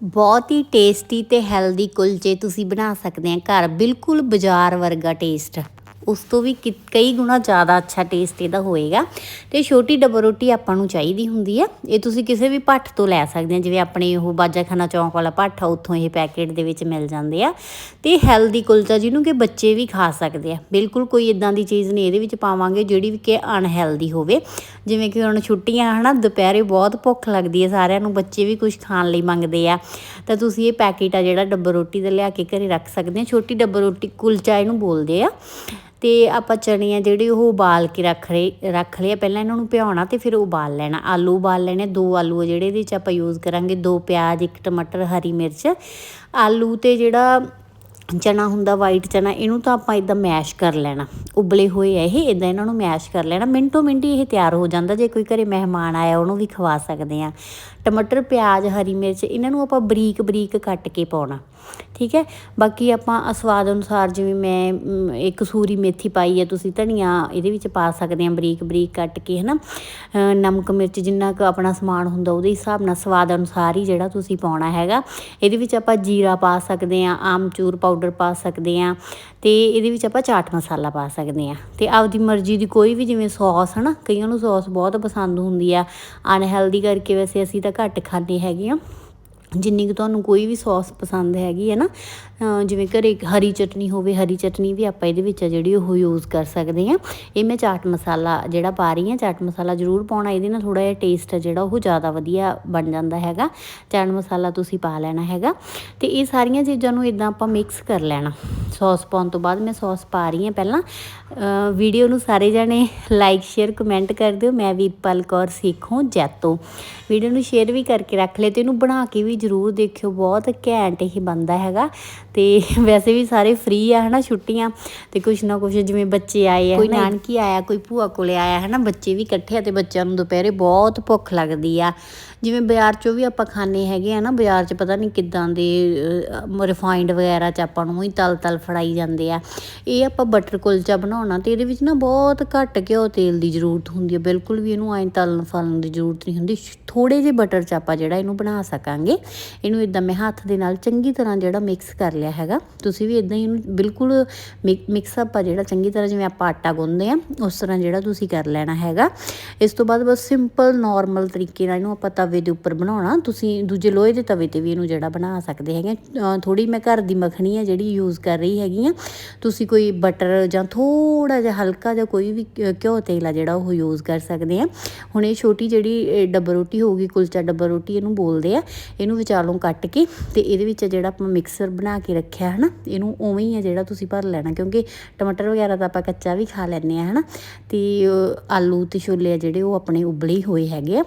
ਬਹੁਤ ਹੀ ਟੇਸਟੀ ਤੇ ਹੈਲਦੀ ਕੁਲਚੇ ਤੁਸੀਂ ਬਣਾ ਸਕਦੇ ਆ ਘਰ, ਬਿਲਕੁਲ ਬਾਜ਼ਾਰ ਵਰਗਾ ਟੇਸਟ ਉਸ ਤੋਂ ਵੀ ਕਿ- ਕਈ ਗੁਣਾ ਜ਼ਿਆਦਾ ਅੱਛਾ ਟੇਸਟ ਇਹਦਾ ਹੋਏਗਾ। ਤੇ ਛੋਟੀ ਡਬਲ ਰੋਟੀ ਆਪਾਂ ਨੂੰ ਚਾਹੀਦੀ ਹੁੰਦੀ ਆ। ਇਹ ਤੁਸੀਂ ਕਿਸੇ ਵੀ ਭੱਠ ਤੋਂ ਲੈ ਸਕਦੇ ਆ, ਜਿਵੇਂ ਆਪਣੇ ਉਹ ਬਾਜਾਖਾਨਾ ਚੌਂਕ ਵਾਲਾ ਭੱਠ ਆ, ਉੱਥੋਂ ਇਹ ਪੈਕੇਟ ਦੇ ਵਿੱਚ ਮਿਲ ਜਾਂਦੇ ਆ। ਤੇ ਹੈਲਦੀ ਕੁਲਚਾ ਜਿਹਨੂੰ ਕਿ ਬੱਚੇ ਵੀ ਖਾ ਸਕਦੇ ਆ। ਬਿਲਕੁਲ ਕੋਈ ਇਦਾਂ ਦੀ ਚੀਜ਼ ਨਹੀਂ, ਇਹਦੇ ਵਿੱਚ ਪਾਵਾਂਗੇ ਜਿਹੜੀ ਵੀ ਕਿ ਅਨਹੈਲਦੀ ਹੋਵੇ। ਜਿਵੇਂ ਕਿ ਹੁਣ ਛੁੱਟੀਆਂ, ਹਨਾ, ਦੁਪਹਿਰੇ ਬਹੁਤ ਭੁੱਖ ਲੱਗਦੀ ਹੈ ਸਾਰਿਆਂ ਨੂੰ ਬੱਚੇ ਵੀ ਕੁਝ ਖਾਣ ਲਈ ਮੰਗਦੇ ਆ। ਤਾਂ ਤੁਸੀਂ ਇਹ ਪੈਕੇਟ ਆ ਜਿਹੜਾ ਡੱਬਾ ਰੋਟੀ ਦਾ ਲਿਆ ਕੇ ਘਰੇ ਰੱਖ ਸਕਦੇ ਆ। ਛੋਟੀ ਡੱਬਾ ਰੋਟੀ ਕੁਲਚਾ ਇਹਨੂੰ ਬੋਲਦੇ ਆ। ਤੇ ਆਪਾਂ ਚਣੇ ਆ ਜਿਹੜੇ ਉਹ ਉਬਾਲ ਕੇ ਰੱਖ ਰਹੇ, ਰੱਖ ਲਏ ਆ। ਪਹਿਲਾਂ ਇਹਨਾਂ ਨੂੰ ਭਿਉਣਾ ਤੇ ਫਿਰ ਉਬਾਲ ਲੈਣਾ। ਆਲੂ ਉਬਾਲ ਲੈਣੇ ਦੋ ਆਲੂ ਆ ਜਿਹੜੇ ਇਹਦੇ ਵਿੱਚ ਆਪਾਂ ਯੂਜ਼ ਕਰਾਂਗੇ। ਦੋ ਪਿਆਜ਼, ਇੱਕ ਟਮਾਟਰ, ਹਰੀ ਮਿਰਚ। ਆਲੂ ਤੇ ਜਿਹੜਾ ਚਨਾ ਹੁੰਦਾ ਵਾਈਟ ਚਨਾ, ਇਹਨੂੰ ਤਾਂ ਆਪਾਂ ਇਦਾਂ ਮੈਸ਼ ਕਰ ਲੈਣਾ। ਉਬਲੇ ਹੋਏ ਆ ਇਹ ਇਦਾਂ ਇਹਨਾਂ ਨੂੰ ਮੈਸ਼ ਕਰ ਲੈਣਾ। ਮਿੰਟੋ ਮਿੰਟ ਹੀ ਇਹ ਤਿਆਰ ਹੋ ਜਾਂਦਾ। ਜੇ ਕੋਈ ਘਰੇ ਮਹਿਮਾਨ ਆਇਆ, ਉਹਨੂੰ ਵੀ ਖਵਾ ਸਕਦੇ ਆ। ਟਮਾਟਰ ਪਿਆਜ਼ ਹਰੀ ਮਿਰਚ ਇਹਨਾਂ ਨੂੰ ਆਪਾਂ ਬਰੀਕ ਬਰੀਕ ਕੱਟ ਕੇ ਪਾਉਣਾ। ਠੀਕ ਹੈ? ਬਾਕੀ ਆਪਾਂ ਸਵਾਦ ਅਨੁਸਾਰ ਜਿਵੇਂ ਮੈਂ ਇੱਕ ਕਸੂਰੀ ਮੇਥੀ ਪਾਈ ਹੈ ਤੁਸੀਂ ਧਨੀਆ ਇਹਦੇ ਵਿੱਚ ਪਾ ਸਕਦੇ ਆ ਬਰੀਕ ਬਰੀਕ ਕੱਟ ਕੇ ਹਨਾ? ਅ, ਨਮਕ ਮਿਰਚ ਜਿੰਨਾ ਕੁ ਆਪਣਾ ਸਮਾਨ ਹੁੰਦਾ ਉਹਦੇ ਹਿਸਾਬ ਨਾਲ ਸਵਾਦ ਅਨੁਸਾਰ ਹੀ ਜਿਹੜਾ ਤੁਸੀਂ ਪਾਉਣਾ ਹੈਗਾ। ਇਹਦੇ ਵਿੱਚ ਆਪਾਂ ਜੀਰਾ ਪਾ ਸਕਦੇ ਆ ਆਮਚੂਰ ਪਾਊਡਰ ਪਾ ਸਕਦੇ ਆ ਤੇ ਇਹਦੇ ਵਿੱਚ ਆਪਾਂ ਚਾਟ ਮਸਾਲਾ ਪਾ ਸਕਦੇ ਆ ਤੇ ਆਪਦੀ ਮਰਜ਼ੀ ਦੀ ਕੋਈ ਵੀ ਜਿਵੇਂ ਸੌਸ ਹਨਾ? ਕਈਆਂ ਨੂੰ ਸੌਸ ਬਹੁਤ ਪਸੰਦ ਹੁੰਦੀ ਆ। ਅਨਹੈਲਦੀ ਕਰਕੇ ਵੈਸੇ ਅਸੀਂ ਤਾਂ ਘੱਟ ਖਾਂਦੇ ਹੈਗੇ ਆ ਜਿੰਨੀ ਕੁ ਤੁਹਾਨੂੰ ਕੋਈ ਵੀ ਸੌਸ ਪਸੰਦ ਹੈਗੀ ਹੈ ਨਾ ਜਿਵੇਂ ਘਰੇ ਹਰੀ ਚਟਨੀ ਹੋਵੇ, ਹਰੀ ਚਟਨੀ ਵੀ ਆਪਾਂ ਇਹਦੇ ਵਿੱਚ ਆ ਜਿਹੜੀ ਉਹ ਯੂਜ਼ ਕਰ ਸਕਦੇ ਹਾਂ। ਇਹ ਮੈਂ ਚਾਟ ਮਸਾਲਾ ਜਿਹੜਾ ਪਾ ਰਹੀ ਹਾਂ, ਚਾਟ ਮਸਾਲਾ ਜ਼ਰੂਰ ਪਾਉਣਾ, ਇਹਦੇ ਨਾਲ ਥੋੜਾ ਜਿਹਾ ਟੇਸਟ ਹੈ ਜਿਹੜਾ ਉਹ ਜ਼ਿਆਦਾ ਵਧੀਆ ਬਣ ਜਾਂਦਾ ਹੈਗਾ। ਚਾਟ ਮਸਾਲਾ ਤੁਸੀਂ ਪਾ ਲੈਣਾ ਹੈਗਾ। ਤੇ ਇਹ ਸਾਰੀਆਂ ਚੀਜ਼ਾਂ ਨੂੰ ਇਦਾਂ ਆਪਾਂ ਮਿਕਸ ਕਰ ਲੈਣਾ। ਸੌਸ ਪਾਉਣ ਤੋਂ ਬਾਅਦ ਮੈਂ ਸੌਸ ਪਾ ਰਹੀ ਹਾਂ ਪਹਿਲਾਂ। ਵੀਡੀਓ ਨੂੰ ਸਾਰੇ ਜਣੇ ਲਾਈਕ ਸ਼ੇਅਰ ਕਮੈਂਟ ਕਰ ਦਿਓ। ਮੈਂ ਵੀਰਪਾਲ ਕੌਰ ਸਿੱਖੋਂ ਜੈਤੋ। ਵੀਡੀਓ ਨੂੰ ਸ਼ੇਅਰ ਵੀ ਕਰਕੇ ਰੱਖ ਲਿਓ ਤੇ ਇਹਨੂੰ ਬਣਾ ਕੇ ਵੀ ਜ਼ਰੂਰ ਦੇਖਿਓ ਬਹੁਤ ਘੈਂਟ ਇਹ ਬਣਦਾ ਹੈਗਾ। ਤੇ ਵੈਸੇ ਵੀ ਸਾਰੇ ਫ੍ਰੀ ਆ ਹਨਾ ਛੁੱਟੀਆਂ। ਤੇ ਕੁਛ ਨਾ ਕੁਛ ਜਿਵੇਂ ਬੱਚੇ ਆਏ ਆ ਕੋਈ ਨਾਨਕੀ ਆਇਆ ਕੋਈ ਭੂਆ ਕੋਲੇ ਆਇਆ ਹਨਾ ਬੱਚੇ ਵੀ ਇਕੱਠੇ ਆ ਤੇ ਬੱਚਿਆਂ ਨੂੰ ਦੁਪਹਿਰੇ ਬਹੁਤ ਭੁੱਖ ਲੱਗਦੀ ਆ। ਜਿਵੇਂ ਬਾਜ਼ਾਰ ਚੋਂ ਵੀ ਆਪਾਂ ਖਾਣੇ ਹੈਗੇ ਆ ਨਾ, ਬਾਜ਼ਾਰ 'ਚ ਪਤਾ ਨਹੀਂ ਕਿੱਦਾਂ ਦੇ ਰਿਫਾਈਂਡ ਵਗੈਰਾ 'ਚ ਆਪਾਂ ਨੂੰ ਹੀ ਤਲ ਤਲ ਫੜਾਈ ਜਾਂਦੇ ਆ। ਇਹ ਆਪਾਂ ਬਟਰ ਕੁਲਚਾ ਬਣਾਉਣਾ ਤੇ ਇਹਦੇ ਵਿੱਚ ਨਾ ਬਹੁਤ ਘੱਟ ਘਿਓ ਤੇਲ ਦੀ ਜ਼ਰੂਰਤ ਹੁੰਦੀ ਹੈ ਬਿਲਕੁਲ ਵੀ ਇਹਨੂੰ ਐਂ ਤਲਣ ਫਲਣ ਦੀ ਜ਼ਰੂਰਤ ਨਹੀਂ ਹੁੰਦੀ। ਥੋੜੇ ਜਿਹੇ ਬਟਰ 'ਚ ਆਪਾਂ ਜਿਹੜਾ ਇਹਨੂੰ ਬਣਾ ਸਕਾਂਗੇ। ਇਹਨੂੰ ਇਦਾਂ ਮੈਂ ਹੱਥ ਦੇ ਨਾਲ ਚੰਗੀ ਤਰ੍ਹਾਂ ਜਿਹੜਾ ਮਿਕਸ ਕਰ ਲਿਆ ਹੈਗਾ। ਤੁਸੀਂ ਵੀ ਇਦਾਂ ਹੀ ਇਹਨੂੰ ਬਿਲਕੁਲ ਮਿਕਸ ਅਪ ਆ ਜਿਹੜਾ ਚੰਗੀ ਤਰ੍ਹਾਂ ਜਿਵੇਂ ਆਪਾਂ ਆਟਾ ਗੁੰਨਦੇ ਆ, ਉਸ ਤਰ੍ਹਾਂ ਜਿਹੜਾ ਤੁਸੀਂ ਕਰ ਲੈਣਾ ਹੈਗਾ। ਇਸ ਤੋਂ ਬਾਅਦ ਬਸ ਸਿੰਪਲ ਨਾਰਮਲ ਤਰੀਕੇ ਨਾਲ ਇਹਨੂੰ ਆਪਾਂ ਤਵੇ ਦੇ ਉੱਪਰ ਬਣਾਉਣਾ ਤੁਸੀਂ ਦੂਜੇ ਲੋਹੇ ਦੇ ਤਵੇ ਤੇ ਵੀ ਇਹਨੂੰ ਜਿਹੜਾ ਬਣਾ ਸਕਦੇ ਹੈਗੇ। ਥੋੜੀ ਮੈਂ ਘਰ ਦੀ ਮੱਖਣੀ ਹੈ ਜਿਹੜੀ ਯੂਜ਼ ਕਰ ਰਹੀ ਹੈਗੀ ਆ। ਤੁਸੀਂ ਕੋਈ ਬਟਰ ਜਾਂ ਥੋੜਾ ਜਿਹਾ ਹਲਕਾ ਜਿਹਾ ਕੋਈ ਵੀ ਘਿਓ ਤੇਲ ਆ ਜਿਹੜਾ ਉਹ ਯੂਜ਼ ਕਰ ਸਕਦੇ ਆ। ਹੁਣ ਇਹ ਛੋਟੀ ਜਿਹੜੀ ਡੱਬਾ ਰੋਟੀ ਹੋਊਗੀ ਕੁਲਚਾ ਡੱਬਾ ਰੋਟੀ ਇਹਨੂੰ ਬੋਲਦੇ ਆ। ਇਹਨੂੰ ਵਿਚਾਲੋਂ ਕੱਟ ਕੇ ਤੇ ਇਹਦੇ ਵਿੱਚ ਜਿਹੜਾ ਆਪਾਂ ਮਿਕਸਰ ਬਣਾ ਕੇ ਰੱਖਿਆ ਹਨਾ ਇਹਨੂੰ ਉਵੇਂ ਹੀ ਆ ਜਿਹੜਾ ਤੁਸੀਂ ਭਰ ਲੈਣਾ। ਕਿਉਂਕਿ ਟਮਾਟਰ ਵਗੈਰਾ ਤਾਂ ਆਪਾਂ ਕੱਚਾ ਵੀ ਖਾ ਲੈਂਦੇ ਆ ਹਨਾ। ਤੇ ਅਹ, ਆਲੂ ਤੇ ਛੋਲੇ ਆ ਜਿਹੜੇ ਉਹ ਆਪਣੇ ਉਬਲੇ ਹੀ ਹੋਏ ਹੈਗੇ ਆ।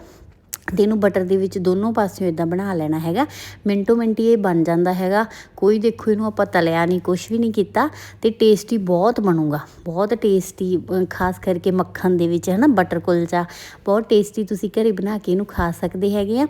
ਤੇ ਇਹਨੂੰ ਬਟਰ ਦੇ ਵਿੱਚ ਦੋਨੋਂ ਪਾਸਿਓਂ ਇਦਾਂ ਬਣਾ ਲੈਣਾ ਹੈਗਾ। ਮਿੰਟੋ ਮਿੰਟੀ ਇਹ ਬਣ ਜਾਂਦਾ ਹੈਗਾ। ਕੋਈ ਦੇਖੋ ਇਹਨੂੰ ਆਪਾਂ ਤਲਿਆ ਨਹੀਂ ਕੁਝ ਵੀ ਨਹੀਂ ਕੀਤਾ ਤੇ ਟੇਸਟੀ ਬਹੁਤ ਬਣੂਗਾ। ਬਹੁਤ ਟੇਸਟੀ ਖਾਸ ਕਰਕੇ ਮੱਖਣ ਦੇ ਵਿੱਚ ਹੈ ਨਾ ਬਟਰ ਕੁਲਚਾ। ਬਹੁਤ ਟੇਸਟੀ ਤੁਸੀਂ ਘਰੇ ਬਣਾ ਕੇ ਇਹਨੂੰ ਖਾ ਸਕਦੇ ਹੈਗੇ ਆ।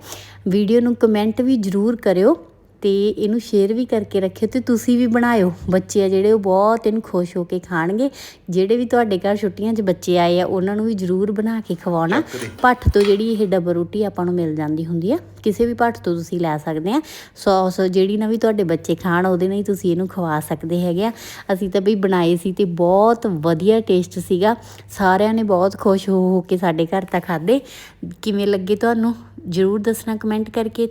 ਵੀਡੀਓ ਨੂੰ ਕਮੈਂਟ ਵੀ ਜ਼ਰੂਰ ਕਰਿਓ। ਤੇ ਇਹਨੂੰ ਸ਼ੇਅਰ ਵੀ ਕਰਕੇ ਰੱਖਿਓ ਤੇ ਤੁਸੀਂ ਵੀ ਬਣਾਇਓ। ਬੱਚੇ ਆ ਜਿਹੜੇ ਉਹ ਬਹੁਤ ਇਹਨੂੰ ਖੁਸ਼ ਹੋ ਕੇ ਖਾਣਗੇ। ਜਿਹੜੇ ਵੀ ਤੁਹਾਡੇ ਘਰ ਛੁੱਟੀਆਂ 'ਚ ਬੱਚੇ ਆਏ ਆ ਉਹਨਾਂ ਨੂੰ ਵੀ ਜ਼ਰੂਰ ਬਣਾ ਕੇ ਖਵਾਉਣਾ। ਭੱਠ ਤੋਂ ਜਿਹੜੀ ਇਹ ਡਬਲ ਰੋਟੀ ਆਪਾਂ ਨੂੰ ਮਿਲ ਜਾਂਦੀ ਹੁੰਦੀ ਆ ਕਿਸੇ ਵੀ ਭੱਠ ਤੋਂ ਤੁਸੀਂ ਲੈ ਸਕਦੇ ਆ। ਸੌਸ ਜਿਹੜੀ ਨਾ ਵੀ ਤੁਹਾਡੇ ਬੱਚੇ ਖਾਣ ਉਹਦੇ ਨਾਲ ਹੀ ਤੁਸੀਂ ਇਹਨੂੰ ਖਵਾ ਸਕਦੇ ਹੈਗੇ ਆ। ਅਸੀਂ ਤਾਂ ਬਈ ਬਣਾਏ ਸੀ ਤੇ ਬਹੁਤ ਵਧੀਆ ਟੇਸਟ ਸੀਗਾ। ਸਾਰਿਆਂ ਨੇ ਬਹੁਤ ਖੁਸ਼ ਹੋ ਹੋ ਕੇ ਸਾਡੇ ਘਰ ਤਾਂ ਖਾਦੇ ਕਿਵੇਂ ਲੱਗੇ ਤੁਹਾਨੂੰ? ਜ਼ਰੂਰ ਦੱਸਣਾ ਕਮੈਂਟ ਕਰਕੇ।